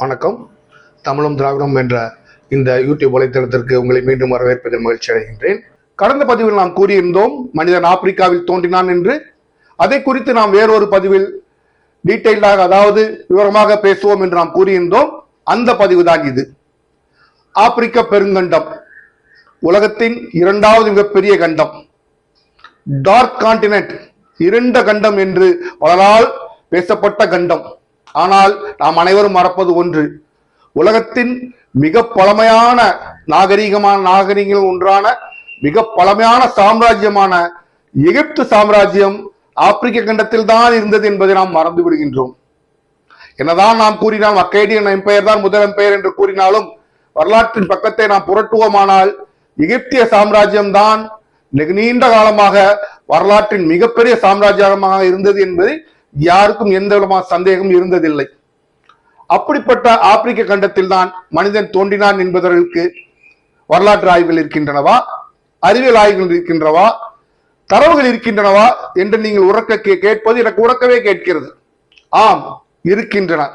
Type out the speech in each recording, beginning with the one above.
வணக்கம். தமிழும் திராவிடம் என்ற இந்த யூடியூப் வலைத்தளத்திற்கு உங்களை மீண்டும் வரவேற்பதில் மகிழ்ச்சி அடைகின்றேன். கடந்த பதிவில் நாம் கூறியிருந்தோம் மனிதன் ஆப்பிரிக்காவில் தோன்றினான் என்று. அதை குறித்து நாம் வேறொரு பதிவில் டீட்டெயிலாக அதாவது விவரமாக பேசுவோம் என்று நாம் கூறியிருந்தோம். அந்த பதிவு தான் இது. ஆப்பிரிக்க பெருங்கண்டம் உலகத்தின் இரண்டாவது மிகப்பெரிய கண்டம். டார்க் கான்டினென்ட் இருண்ட கண்டம் என்று பலரால் பேசப்பட்ட கண்டம். ஆனால் நாம் அனைவரும் மறப்பது ஒன்று. உலகத்தின் மிக பழமையான நாகரீகமான நாகரீகங்கள் ஒன்றான மிக பழமையான சாம்ராஜ்யமான எகிப்து சாம்ராஜ்யம் ஆப்பிரிக்க கண்டத்தில் தான் இருந்தது என்பதை நாம் மறந்து விடுகின்றோம். என்னதான் நாம் கூறினால் அக்கேடியன் எம்பையர் தான் முதல் எம்பையர் என்று கூறினாலும் வரலாற்றின் பக்கத்தை நாம் புரட்டுவோமானால் எகிப்திய சாம்ராஜ்யம் தான் நீண்ட காலமாக வரலாற்றின் மிகப்பெரிய சாம்ராஜ்யமாக இருந்தது என்பது யாருக்கும் எந்த விதமான சந்தேகம் இருந்ததில்லை. அப்படிப்பட்ட ஆப்பிரிக்க கண்டத்தில் தான் மனிதன் தோன்றினான் என்பதற்கு வரலாற்று ஆய்வுகள் இருக்கின்றனவா? அறிவியல் ஆய்வுகள் இருக்கின்றவா தரவுகள் இருக்கின்றனவா? என்று நீங்கள் உறக்க கே- கேட்பது எனக்கு உறக்கவே கேட்கிறது. ஆம் இருக்கின்றன.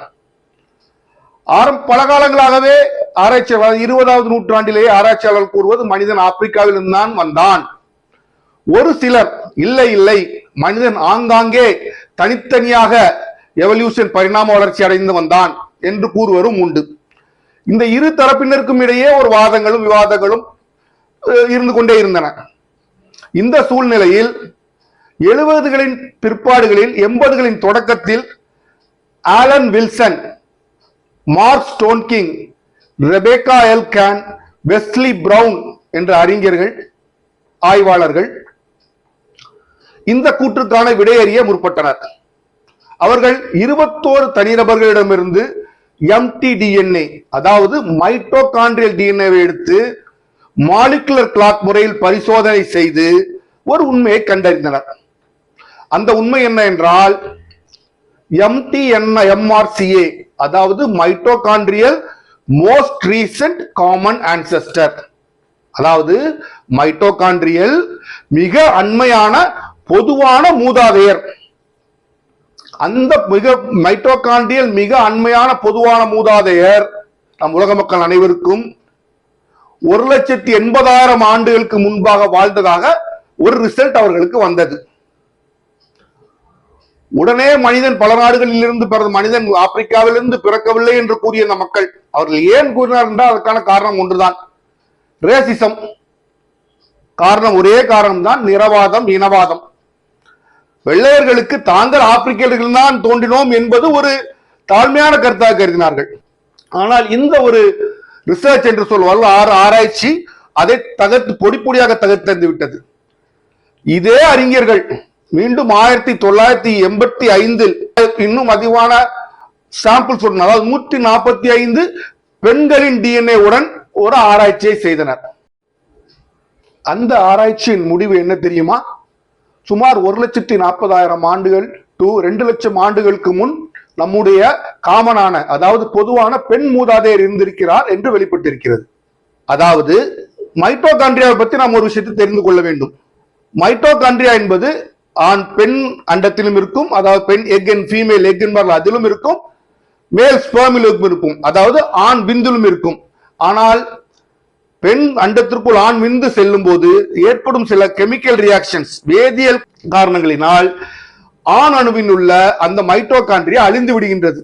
ஆரம் பல காலங்களாகவே ஆராய்ச்சியாளர் இருபதாவது நூற்றாண்டிலேயே ஆராய்ச்சியாளர்கள் கூறுவது மனிதன் ஆப்பிரிக்காவில் தான் வந்தான். ஒரு சிலர் இல்லை இல்லை மனிதன் ஆங்காங்கே தனித்தனியாக எவல்யூஷன் பரிணாம வளர்ச்சி அடைந்து வந்தான் என்று கூறுவரும் உண்டு. இந்த இரு தரப்பினருக்கும் இடையே ஒரு வாதங்களும் விவாதங்களும் இருந்து கொண்டே இருந்தன. இந்த சூழ்நிலையில் எழுபதுகளின் பிற்பாடுகளில் எண்பதுகளின் தொடக்கத்தில் Alan Wilson Mark Stoneking Rebecca L Cann Wesley Brown என்ற அறிஞர்கள் ஆய்வாளர்கள் இந்த கூற்றுக்கான விடையறிய முற்பட்டனர். அவர்கள் இருபத்தோரு தனிநபர்களிடமிருந்து எம்டி டிஎன்ஏ அதாவது மைட்டோகாண்ட்ரியல் டிஎன்ஏவை எடுத்து மாலிகுலர் கிளாக் முறையில் பரிசோதனை செய்து ஒரு உண்மையை கண்டறிந்தனர். அந்த உண்மை என்ன என்றால் எம்டிஎன்எம்ஆர்சிஏ அதாவது mitochondrial most recent common ancestor அதாவது மைட்டோகாண்ட்ரியல் மிக அண்மையான பொதுவான மூதாதையர். அந்த மிக மைட்டோகாண்ட்ரியல் மிக அண்மையான பொதுவான மூதாதையர் நம் உலக மக்கள் அனைவருக்கும் ஒரு லட்சத்தி எண்பதாயிரம் ஆண்டுகளுக்கு முன்பாக வாழ்ந்ததாக ஒரு ரிசல்ட் அவர்களுக்கு வந்தது. உடனே மனிதன் பல நாடுகளில் இருந்து பிறந்த மனிதன் ஆப்பிரிக்காவிலிருந்து பிறக்கவில்லை என்று கூறிய அந்த மக்கள் அவர்கள் ஏன் கூறினார் என்றால் அதற்கான காரணம் ஒன்றுதான். ரேசிசம் காரணம் ஒரே காரணம் தான் நிறவாதம் இனவாதம். வெள்ளையர்களுக்கு தாங்கள் ஆப்பிரிக்கர்கள் தான் தோன்றினோம் என்பது ஒரு தாழ்மையான கருத்தாக கருதினார்கள். ஆனால் இந்த ஒரு ரிசர்ச் என்று சொல்வார்கள் ஆறு ஆராய்ச்சி அதை தகர்த்து பொடி பொடியாக தகர்த்தறிந்து விட்டது. இதே அறிஞர்கள் மீண்டும் ஆயிரத்தி தொள்ளாயிரத்தி எண்பத்தி ஐந்தில் இன்னும் அதிகமான சாம்பிள் சொன்ன அதாவது நூற்றி நாற்பத்தி ஐந்து பெண்களின் டிஎன்ஏ உடன் ஒரு ஆராய்ச்சியை செய்தனர். அந்த ஆராய்ச்சியின் முடிவு என்ன தெரியுமா? சுமார் ஒரு லட்சத்தி நாற்பதாயிரம் ஆண்டுகள் டு ரெண்டு லட்சம் ஆண்டுகளுக்கு முன் நம்முடைய காமனான அதாவது பொதுவான பெண் மூதாதையர் இருந்திருக்கிறார் என்று வெளிப்பட்டிருக்கிறது. அதாவது மைட்டோகாண்ட்ரியாவை பற்றி நாம் ஒரு விஷயத்தை தெரிந்து கொள்ள வேண்டும். மைட்டோகாண்ட்ரியா என்பது ஆண் பெண் அண்டத்திலும் இருக்கும் அதாவது பெண் எக் அண்ட் ஃபீமேல் எக் என்பார் அதிலும் இருக்கும் மேல் ஸ்பேமிலும் இருக்கும். அதாவது ஆண் விந்திலும் இருக்கும். ஆனால் பெண் அண்டத்திற்குள் ஆண் விந்து செல்லும் போது ஏற்படும் சில கெமிக்கல் ரியாக்ஷன்ஸ் வேதியியல் காரணங்களினால் ஆண் அணுவில் உள்ள அந்த மைட்டோகாண்ட்ரியா அழிந்து விடுகின்றது.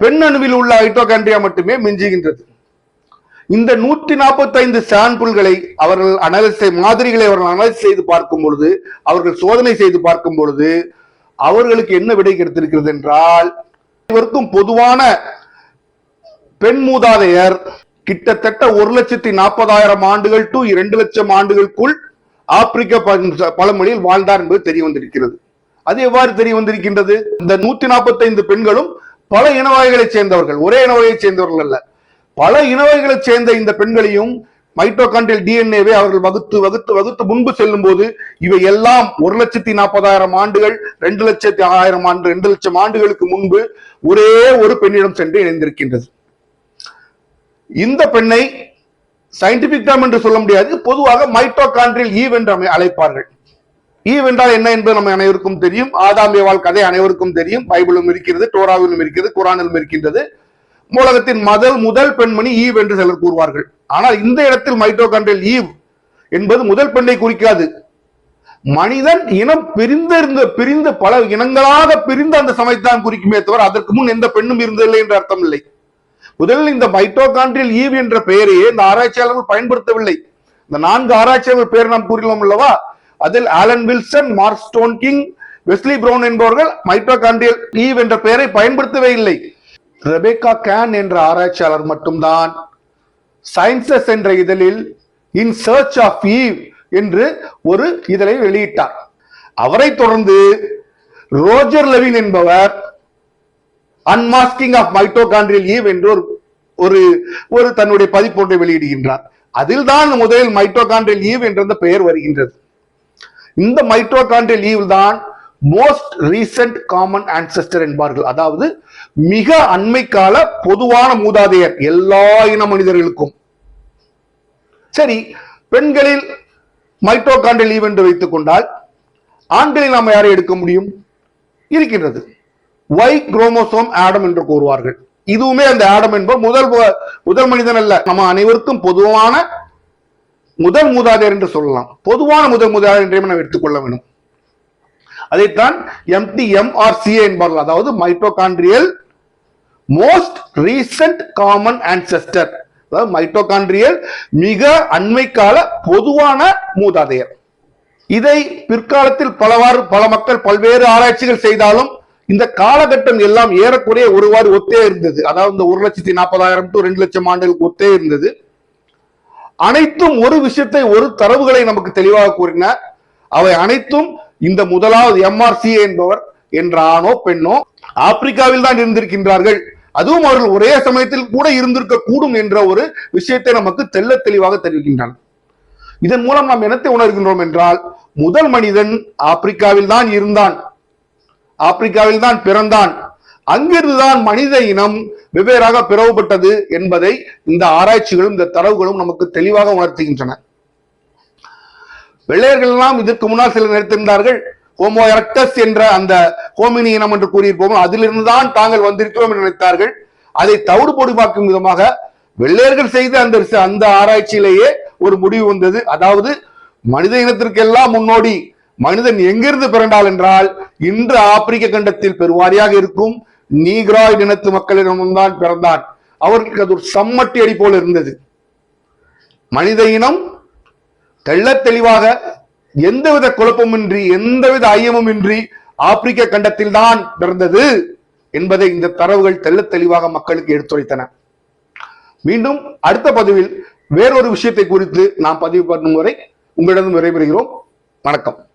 பெண் அணுவில் உள்ள மைட்டோகாண்ட்ரியா மட்டுமே மிஞ்சுகின்றது. இந்த நூற்றி நாற்பத்தி ஐந்து சாம்பிள்களை அவர்கள் அனலைஸ் மாதிரிகளை அவர்கள் அனலைஸ் செய்து பார்க்கும் பொழுது அவர்கள் சோதனை செய்து பார்க்கும் பொழுது அவர்களுக்கு என்ன விடை கிடைத்திருக்கிறது என்றால் இவருக்கும் பொதுவான பெண் மூதாதையர் கிட்டத்தட்ட ஒரு லட்சத்தி நாற்பதாயிரம் ஆண்டுகள் டு இரண்டு லட்சம் ஆண்டுகளுக்குள் ஆப்பிரிக்க பழமொழியில் வாழ்ந்தார் என்பது தெரிய வந்திருக்கிறது. அது எவ்வாறு தெரிய வந்திருக்கின்றது? இந்த நூத்தி நாற்பத்தைந்து பெண்களும் பல இனவகைகளைச் சேர்ந்தவர்கள் ஒரே இனவாயை சேர்ந்தவர்கள் அல்ல. பல இனவகைகளைச் சேர்ந்த இந்த பெண்களையும் மைட்டோகாண்ட்ரியல் டிஎன்ஏவை அவர்கள் வகுத்து வகுத்து வகுத்து முன்பு செல்லும் போது இவை எல்லாம் ஒரு லட்சத்தி நாற்பதாயிரம் ஆண்டுகள் ரெண்டு லட்சத்தி ஆயிரம் ஆண்டு ரெண்டு லட்சம் ஆண்டுகளுக்கு முன்பு ஒரே ஒரு பெண்ணிடம் சென்று இணைந்திருக்கின்றது. இந்த பெண்ணை சயின்டிபிக் டேம் என்று சொல்ல முடியாது பொதுவாக மைட்டோகாண்ட்ரியல் ஈவ் என்று அழைப்பார்கள். ஈவ் என்றால் என்ன என்பது நம்ம அனைவருக்கும் தெரியும். ஆதாம் ஏவாள் கதை அனைவருக்கும் தெரியும். பைபிளும் இருக்கிறது டோராவிலும் இருக்கிறது குரானிலும் இருக்கின்றது. உலகத்தின் முதல் முதல் பெண்மணி ஈவ் என்று சிலர் கூறுவார்கள். ஆனால் இந்த இடத்தில் மைட்டோகாண்ட்ரியல் ஈவ் என்பது முதல் பெண்ணை குறிக்காது. மனிதன் இனம் பிரிந்திருந்த பிரிந்து பல இனங்களாக பிரிந்த அந்த சமயத்தான் குறிக்குமே தவிர அதற்கு முன் எந்த பெண்ணும் இருந்ததில்லை என்று அர்த்தம் இல்லை முதலில் இந்த மைட்டோகான்ட்ரியல் ஈவ் என்ற பெயரையே இந்த ஆராய்ச்சியாளர்கள் பயன்படுத்தவில்லை. இந்த நான்கு ஆராய்ச்சியாளர்கள் பெயர் நாம் கூறினோம் அல்லவா? அதில் Alan Wilson Mark Stoneking Wesley Brown என்பவர்கள் மைட்டோகான்ட்ரியல் ஈவ் என்ற பெயரை பயன்படுத்தவே இல்லை. ரெபேக்கா கேன் என்ற ஆராய்ச்சியாளர் மட்டும்தான் சயின்சஸ் என்ற இதழில் இன் சர்ச் ஆஃப் ஈவ் என்று ஒரு இதழை வெளியிட்டார். அவரை தொடர்ந்து ரோஜர் லெவின் என்பவர் அன்மாஸ்கிங் ஆஃப் மைட்டோகாண்ட்ரியல் ஈவ் என்று ஒரு ஒரு ஒரு தன்னுடைய பதிப்பொன்றை வெளியிடுகின்றார். அதில் தான் முதலில் மைட்டோகாண்ட்ரியல் ஈவ் என்ற பெயர் வருகின்றது. இந்த மைட்டோகாண்ட்ரியல் ஈவ் தான் மோஸ்ட் ரீசன்ட் காமன் ஆன்செஸ்டர் என்பார்கள். அதாவது மிக அண்மைக்கால பொதுவான மூதாதையர் எல்லா இன மனிதர்களுக்கும். சரி பெண்களில் மைட்டோகாண்ட்ரியல் ஈவ் என்று வைத்துக் கொண்டால் ஆண்களில் நாம் யாரை எடுக்க முடியும்? இருக்கின்றது. ஒய் குரோமோசோம் ஆடம் என்று கூறுவார்கள். இதுவுமே அந்த ஆடம் என்பது முதல் முதல் மனிதன் அல்ல. நம்ம அனைவருக்கும் பொதுவான முதல் மூதாதையர் என்று சொல்லலாம். பொதுவான முதல் மூதாதையர் என்றே நாம் எடுத்துக்கொள்ள வேண்டும். அதைத்தான் எம்டி எம்ஆர்சிஏ என்பார்கள். அதாவது mitochondrial most recent common ancestor அதாவது மைட்டோகாண்ட்ரியல் மிக அண்மை கால பொதுவான மூதாதையர். இதை பிற்காலத்தில் பலவாறு பல மக்கள் பல்வேறு ஆராய்ச்சிகள் செய்தாலும் இந்த காலகட்டம் எல்லாம் ஏறக்குறைய ஒருவாறு ஒத்தே இருந்தது. அதாவது இந்த ஒரு லட்சத்தி நாற்பதாயிரம் டு ரெண்டு லட்சம் ஆண்டுகளுக்கு ஒத்தே இருந்தது. அனைத்தும் ஒரு விஷயத்தை ஒரு தரவுகளை நமக்கு தெளிவாக கூறினார். அவை அனைத்தும் இந்த முதலாவது எம்ஆர்சி என்பவர் என்ற ஆணோ பெண்ணோ ஆப்பிரிக்காவில் தான் இருந்திருக்கின்றார்கள். அதுவும் அவர்கள் ஒரே சமயத்தில் கூட இருந்திருக்க கூடும் என்ற ஒரு விஷயத்தை நமக்கு தெல்ல தெளிவாக தெரிவிக்கின்றனர் இதன் மூலம் நாம் என்னத்தை உணர்கின்றோம் என்றால் முதல் மனிதன் ஆப்பிரிக்காவில் தான் இருந்தான். ஆப்பிரிக்காவில் தான் பிறந்தான். அங்கிருந்துதான் மனித இனம் வெவ்வேறாக பிறவுபட்டது என்பதை இந்த ஆராய்ச்சிகளும் இந்த தரவுகளும் நமக்கு தெளிவாக உணர்த்துகின்றன. வெள்ளையர்கள் எல்லாம் இதற்கு முன்னால் சிலர் நினைத்திருந்தார்கள் ஹோமோ எரக்டஸ் என்ற அந்த ஹோமினி இனம் என்று கூறியிருப்போம். அதிலிருந்து தான் தாங்கள் வந்திருக்கிறோம் என்று நினைத்தார்கள். அதை தவிடு பொடி பார்க்கும் விதமாக வெள்ளையர்கள் செய்த அந்த அந்த ஆராய்ச்சியிலேயே ஒரு முடிவு வந்தது. அதாவது மனித இனத்திற்கெல்லாம் முன்னோடி மனிதன் எங்கிருந்து பிறண்டால் என்றால் இன்று ஆப்பிரிக்க கண்டத்தில் பெருவாரியாக இருக்கும் நீக்ராய் இனத்து மக்களிடமும் பிறந்தான். அவர்களுக்கு அது ஒரு சம்மட்டி அடி போல இருந்தது. மனித இனம் தெள்ளத் தெளிவாக எந்தவித குழப்பமின்றி எந்தவித ஐயமுமின்றி ஆப்பிரிக்க கண்டத்தில் தான் பிறந்தது என்பதை இந்த தரவுகள் தெள்ள தெளிவாக மக்களுக்கு எடுத்துரைத்தன. மீண்டும் அடுத்த பதிவில் வேறொரு விஷயத்தை குறித்து நாம் பதிவு பண்ணும் வரை உங்களிடம் விரைபெறுகிறோம் வணக்கம்.